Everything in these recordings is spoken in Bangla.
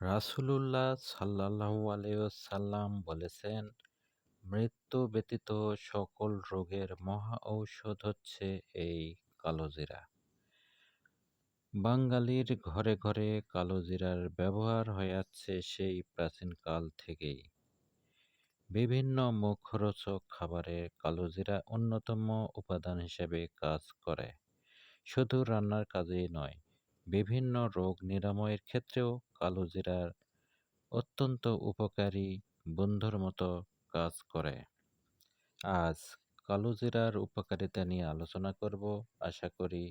রাসূলুল্লাহ সাল্লাল্লাহু আলাইহি ওয়াসাল্লাম বলেছেন, মৃত্যু ব্যতীত সকল রোগের মহা ঔষধ হচ্ছে এই কালোজিরা। বাঙালির ঘরে ঘরে কালোজিরার ব্যবহার হয়ে আসছে সেই প্রাচীনকাল থেকেই। বিভিন্ন মুখরোচক খাবারে কালোজিরা অন্যতম উপাদান হিসেবে কাজ করে। শুধু রান্নার কাজেই নয়, বিভিন্ন রোগ নিরাময়ের ক্ষেত্রেও কালোজিরার অত্যন্ত উপকারী বন্ধুর মতো কাজ করে। আজ কালোজিরার উপকারিতা নিয়ে আলোচনা করব। আশা করি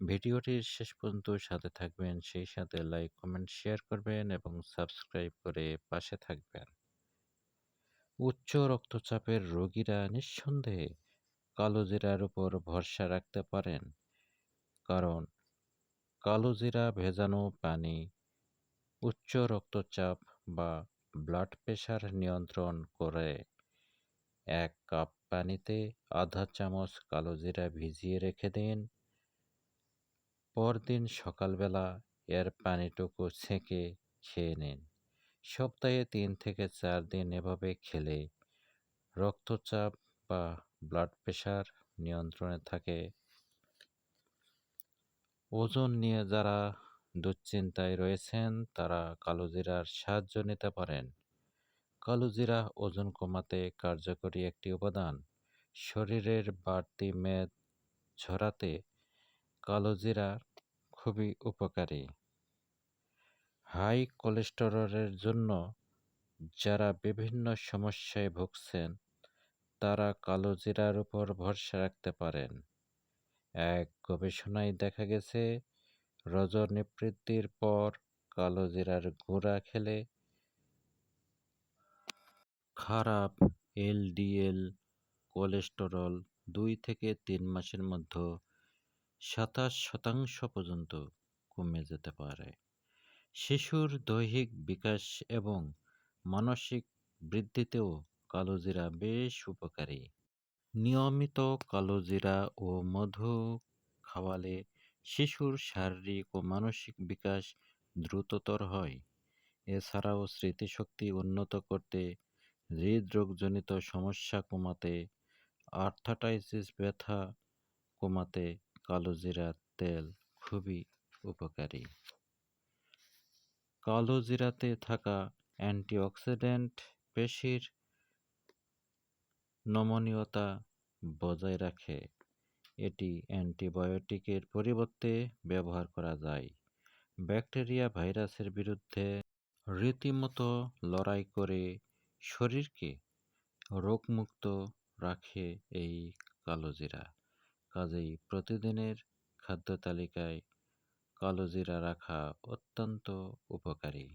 ভিডিওটির শেষ পর্যন্ত সাথে থাকবেন, সেই সাথে লাইক, কমেন্ট, শেয়ার করবেন এবং সাবস্ক্রাইব করে পাশে থাকবেন। উচ্চ রক্তচাপের রোগীরা নিঃসন্দেহে কালোজিরার উপর ভরসা রাখতে পারেন, কারণ কালোজিরা ভেজানো পানি, উচ্চ রক্তচাপ বা ব্লাড প্রেশার নিয়ন্ত্রণ করে। এক কাপ পানিতে আধা চামচ কালোজিরা ভিজিয়ে রেখে দিন। পরদিন সকালবেলা এর পানিটুকু ছেঁকে খেয়ে নিন। সপ্তাহে তিন থেকে চার দিন এভাবে খেলে রক্তচাপ বা ব্লাড প্রেশার নিয়ন্ত্রণে থাকে। ওজন নিয়ে যারা দুশ্চিন্তায় রয়েছেন, তারা কালোজিরার সাহায্য নিতে পারেন। কালোজিরা ওজন কমাতে কার্যকরী একটি উপাদান। শরীরের বাড়তি মেদ ঝরাতে কালোজিরা খুবই উপকারী। হাই কোলেস্টেরলের জন্য যারা বিভিন্ন সমস্যায় ভুগছেন, তারা কালোজিরার উপর ভরসা রাখতে পারেন। এক গবেষণায় দেখা গেছে, রজনীবৃত্তির পর কালোজিরার গুঁড়া খেলে খারাপ এলডিএল কোলেস্টেরল দুই থেকে তিন মাসের মধ্যে সাতাশ শতাংশ পর্যন্ত কমে যেতে পারে। শিশুর দৈহিক বিকাশ এবং মানসিক বৃদ্ধিতেও কালোজিরা বেশ উপকারী। নিয়মিত কালোজিরা ও মধু খাওয়ালে শিশুর শারীরিক ও মানসিক বিকাশ দ্রুততর হয়। এছাড়াও স্মৃতিশক্তি উন্নত করতে, হৃদরোগজনিত সমস্যা কমাতে, আর্থ্রাইটিস ব্যথা কমাতে কালোজিরার তেল খুবই উপকারী। কালোজিরাতে থাকা অ্যান্টিঅক্সিডেন্ট পেশির নমনীয়তা বজায় রাখে। এটি অ্যান্টিবায়োটিকের পরিবর্তে ব্যবহার করা যায়। ব্যাকটেরিয়া, ভাইরাসের বিরুদ্ধে রীতিমতো লড়াই করে শরীরকে রোগমুক্ত রাখে এই কালোজিরা। কাজেই প্রতিদিনের খাদ্য তালিকায় কালোজিরা রাখা অত্যন্ত উপকারী।